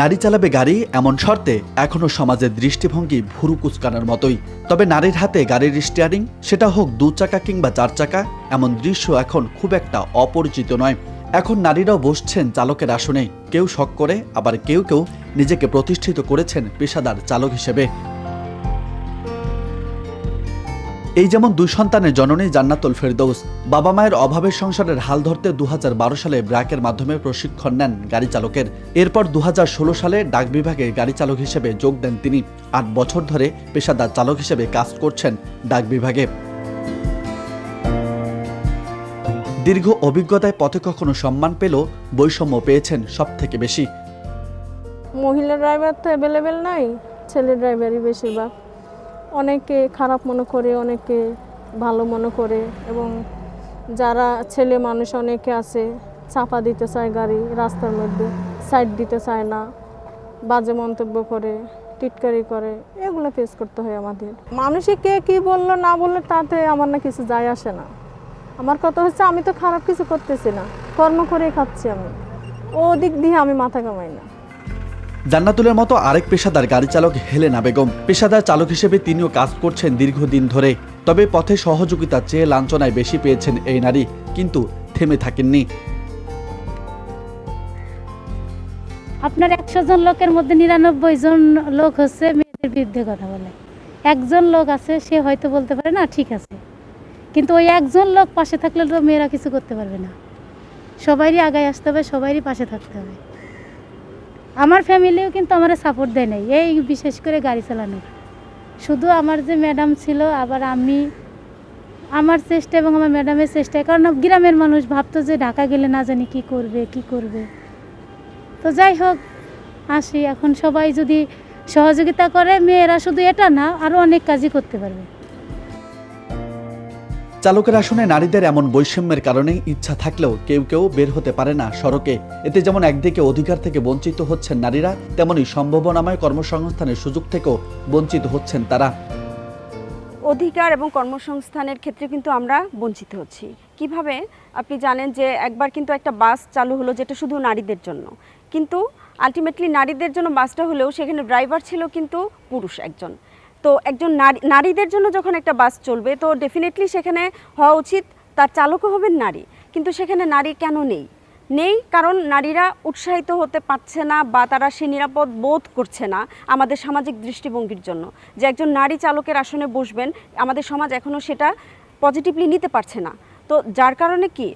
নারী চালাবে গাড়ি এমন শর্তে এখনও সমাজের দৃষ্টিভঙ্গি ভুরু কুচকানোর মতোই। তবে নারীর হাতে গাড়ির স্টিয়ারিং সেটা হোক দু চাকা কিংবা চার চাকা, এমন দৃশ্য এখন খুব একটা অপরিচিত নয়। এখন নারীরাও বসছেন চালকের আসনে। কেউ শখ করে, আবার কেউ কেউ নিজেকে প্রতিষ্ঠিত করেছেন পেশাদার চালক হিসেবে। এই যেমন দুই সন্তানের জননী জান্নাতুল ফেরদৌস, বাবা মায়ের অভাবের সংসারের হাল ধরতে দুহাজার বারো সালে ব্র্যাকের মাধ্যমে প্রশিক্ষণ নেন গাড়ি চালকের। এরপর দুহাজার ষোলো সালে ডাক বিভাগে গাড়ি চালক হিসেবে যোগ দেন তিনি। আট বছর ধরে পেশাদার চালক হিসেবে কাজ করছেন ডাক বিভাগে। দীর্ঘ অভিজ্ঞতায় পথে কখনো সম্মান পেলেও বৈষম্য পেয়েছেন সব থেকে বেশি। মহিলা ড্রাইভার তো অ্যাভেলেবেল নাই, ছেলে ড্রাইভারই বেশিরভাগ। অনেকে খারাপ মনে করে, অনেকে ভালো মনে করে এবং যারা ছেলে মানুষ অনেকে আছে, চাপা দিতে চায় গাড়ি রাস্তার মধ্যে সাইড দিতে চায় না, বাজে মন্তব্য করে, টিটকারি করে, এগুলো ফেস করতে হয় আমাদের। মানুষে কে কি বলল না বলল তাতে আমার না কিছু যায় আসে না। আমার কথা হচ্ছে আমি তো খারাপ কিছু করতেছি না, কর্ম করে খাচ্ছি আমি। ও দিক দিয়ে আমি মাথা কামাই না। জান্নাতুলের মতো আরেক পেশাদার গাড়ি চালক হেলেনা বেগম। পেশাদার চালক হিসেবে তিনিও কাজ করছেন দীর্ঘদিন ধরে। তবে পথে সহযোগিতা চেয়ে লাঞ্ছনায় বেশি পেয়েছেন এই নারী, কিন্তু থেমে থাকেননি। আপনার একশো জন লোকের মধ্যে নিরানব্বই জন লোক হচ্ছে মেয়েদের বিরুদ্ধে কথা বলে। একজন লোক আছে, সে হয়তো বলতে পারে, না, ঠিক আছে। কিন্তু ওই একজন লোক পাশে থাকলে তো মেয়েরা কিছু করতে পারবে না। সবারই আগায় আসতে হবে, সবারই পাশে থাকতে হবে। আমার ফ্যামিলিও কিন্তু আমার সাপোর্ট দেয় নাই, এই বিশেষ করে গাড়ি চালানোর। শুধু আমার যে ম্যাডাম ছিল, আবার আমি, আমার চেষ্টা এবং আমার ম্যাডামের চেষ্টায়, কারণ গ্রামের মানুষ ভাবতো যে ঢাকা গেলে না জানি কি করবে কি করবে। তো যাই হোক, আসি। এখন সবাই যদি সহযোগিতা করে, মেয়েরা শুধু এটা না আরও অনেক কাজই করতে পারবে। চালকের আসনে নারীদের এমন বৈষম্যের কারণে ইচ্ছা থাকলেও কেউ কেউ বের হতে পারে না সড়কে। এতে যেমন একদিকে অধিকার থেকে বঞ্চিত হচ্ছেন নারীরা, তেমনি সম্ভাবনাময় কর্মসংস্থানের সুযোগ থেকেও বঞ্চিত হচ্ছেন তারা। অধিকার এবং কর্মসংস্থানের ক্ষেত্রে কিন্তু আমরা বঞ্চিত হচ্ছি। কীভাবে? আপনি জানেন যে একবার কিন্তু একটা বাস চালু হলো যেটা শুধু নারীদের জন্য। কিন্তু আলটিমেটলি নারীদের জন্য বাসটা হলেও সেখানে ড্রাইভার ছিল কিন্তু পুরুষ একজন। তো একজন নারী, নারীদের জন্য যখন একটা বাস চলবে, তো ডেফিনেটলি সেখানে হওয়া উচিত তার চালকও হবেন নারী। কিন্তু সেখানে নারী কেন নেই? নেই কারণ নারীরা উৎসাহিত হতে পারছে না বা তারা সে নিরাপদ বোধ করছে না আমাদের সামাজিক দৃষ্টিভঙ্গির জন্য। যে একজন নারী চালকের আসনে বসবেন, আমাদের সমাজ এখনও সেটা পজিটিভলি নিতে পারছে না। তো যার কারণে কি?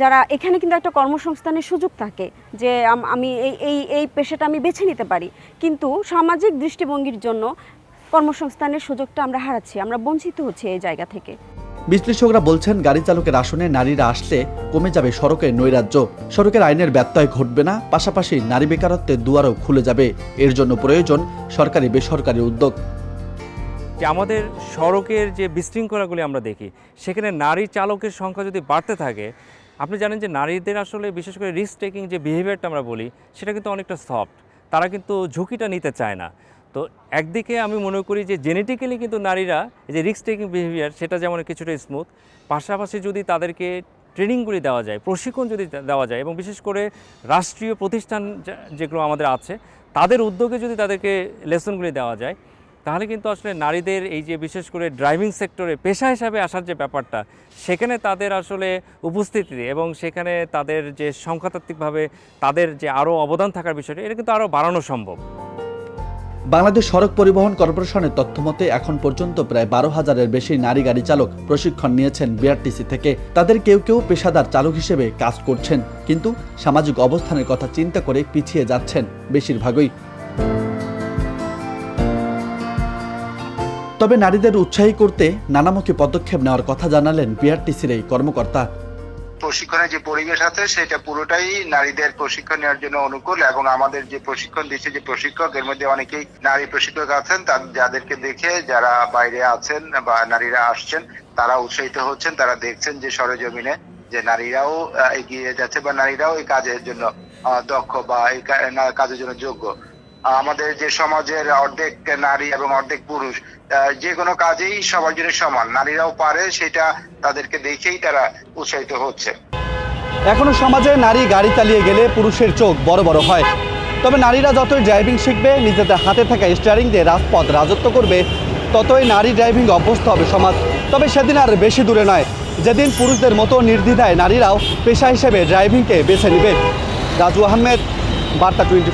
যারা এখানে কিন্তু একটা কর্মসংস্থানের সুযোগ থাকে যে আমি এই এই এই পেশাটা আমি বেছে নিতে পারি। কিন্তু সামাজিক দৃষ্টিভঙ্গির জন্য কর্মসংস্থানের সুযোগটা আমরা হারাচ্ছি আমরা বঞ্চিত হচ্ছি এই জায়গা থেকে। বিশ্লেষকরা বলছেন গাড়ি চালকের আসনে নারীরা আসলে কমে যাবে সড়কের নৈরাজ্য। সড়কের আইনের ব্যত্যয় ঘটবে না পাশাপাশি নারী বেকারত্বের দুয়ারও খুলে যাবে। এর জন্য প্রয়োজন সরকারি বেসরকারি উদ্যোগ। যে আমাদের সড়কের যে বিশৃঙ্খলাগুলি আমরা দেখি সেখানে নারী চালকের সংখ্যা যদি বাড়তে থাকে আপনি জানেন যে নারীদের আসলে বিশেষ করে রিস্ক টেকিং যে বিহেভিয়ারটা আমরা বলি সেটা কিন্তু অনেকটা সফট তারা কিন্তু ঝুঁকিটা নিতে চায় না। তো একদিকে আমি মনে করি যে জেনেটিক্যালি কিন্তু নারীরা যে রিস্ক টেকিং বিহেভিয়ার সেটা যেমন কিছুটা স্মুথ পাশাপাশি যদি তাদেরকে ট্রেনিংগুলি দেওয়া যায়, প্রশিক্ষণ যদি দেওয়া যায় এবং বিশেষ করে রাষ্ট্রীয় প্রতিষ্ঠান যেগুলো আমাদের আছে, তাদের উদ্যোগে যদি তাদেরকে লেসনগুলি দেওয়া যায়, তাহলে কিন্তু আসলে নারীদের এই যে বিশেষ করে ড্রাইভিং সেক্টরে পেশা হিসাবে আসার যে ব্যাপারটা, সেখানে তাদের আসলে উপস্থিতি এবং সেখানে তাদের যে সংখ্যাতাত্ত্বিকভাবে তাদের যে আরও অবদান থাকার বিষয়টা, এটা কিন্তু আরও বাড়ানো সম্ভব। বাংলাদেশ সড়ক পরিবহন কর্পোরেশনের তথ্য মতে এখন পর্যন্ত প্রায় বারো হাজারের বেশি নারী গাড়ি চালক প্রশিক্ষণ নিয়েছেন বিআরটিসি থেকে। তাদের কেউ কেউ পেশাদার চালক হিসেবে কাজ করছেন, কিন্তু সামাজিক অবস্থানের কথা চিন্তা করে পিছিয়ে যাচ্ছেন বেশিরভাগই। তবে নারীদের উৎসাহী করতে নানামুখী পদক্ষেপ নেওয়ার কথা জানালেন বিআরটিসির এই কর্মকর্তা। প্রশিক্ষণের যে পরিবেশ আছে, সেটা পুরোটাই নারীদের প্রশিক্ষণ নেওয়ার জন্য অনুকূল এবং আমাদের যে প্রশিক্ষণ দিচ্ছে যে প্রশিক্ষক, এর মধ্যে অনেকেই নারী প্রশিক্ষক আছেন যাদেরকে দেখে যারা বাইরে আছেন বা নারীরা আসছেন, তারা উৎসাহিত হচ্ছেন, তারা দেখছেন যে সরেজমিনে যে নারীরাও এগিয়ে যাচ্ছে বা নারীরাও এই কাজের জন্য দক্ষ বা এই কাজের জন্য যোগ্য। আমাদের যে সমাজের অর্ধেক নারী এবং অর্ধেক পুরুষ যে কোনো কাজেই সবার জন্য সমান। নারীরাও পারে, সেটা তাদেরকে দেখেই তারা উৎসাহিত হচ্ছে। এখনও সমাজে নারী গাড়ি চালিয়ে গেলে পুরুষের চোখ বড় বড় হয়। তবে নারীরা যতই ড্রাইভিং শিখবে, নিজেদের হাতে থাকা স্টিয়ারিং দিয়ে রাজপথ রাজত্ব করবে, ততই নারী ড্রাইভিং অভ্যস্ত হবে সমাজ। তবে সেদিন আর বেশি দূরে নয়। যেদিন পুরুষদের মতো নির্দ্বিধায় নারীরাও পেশা হিসেবে ড্রাইভিংকে বেছে নেবে। রাজু আহমেদ, বার্তা টোয়েন্টি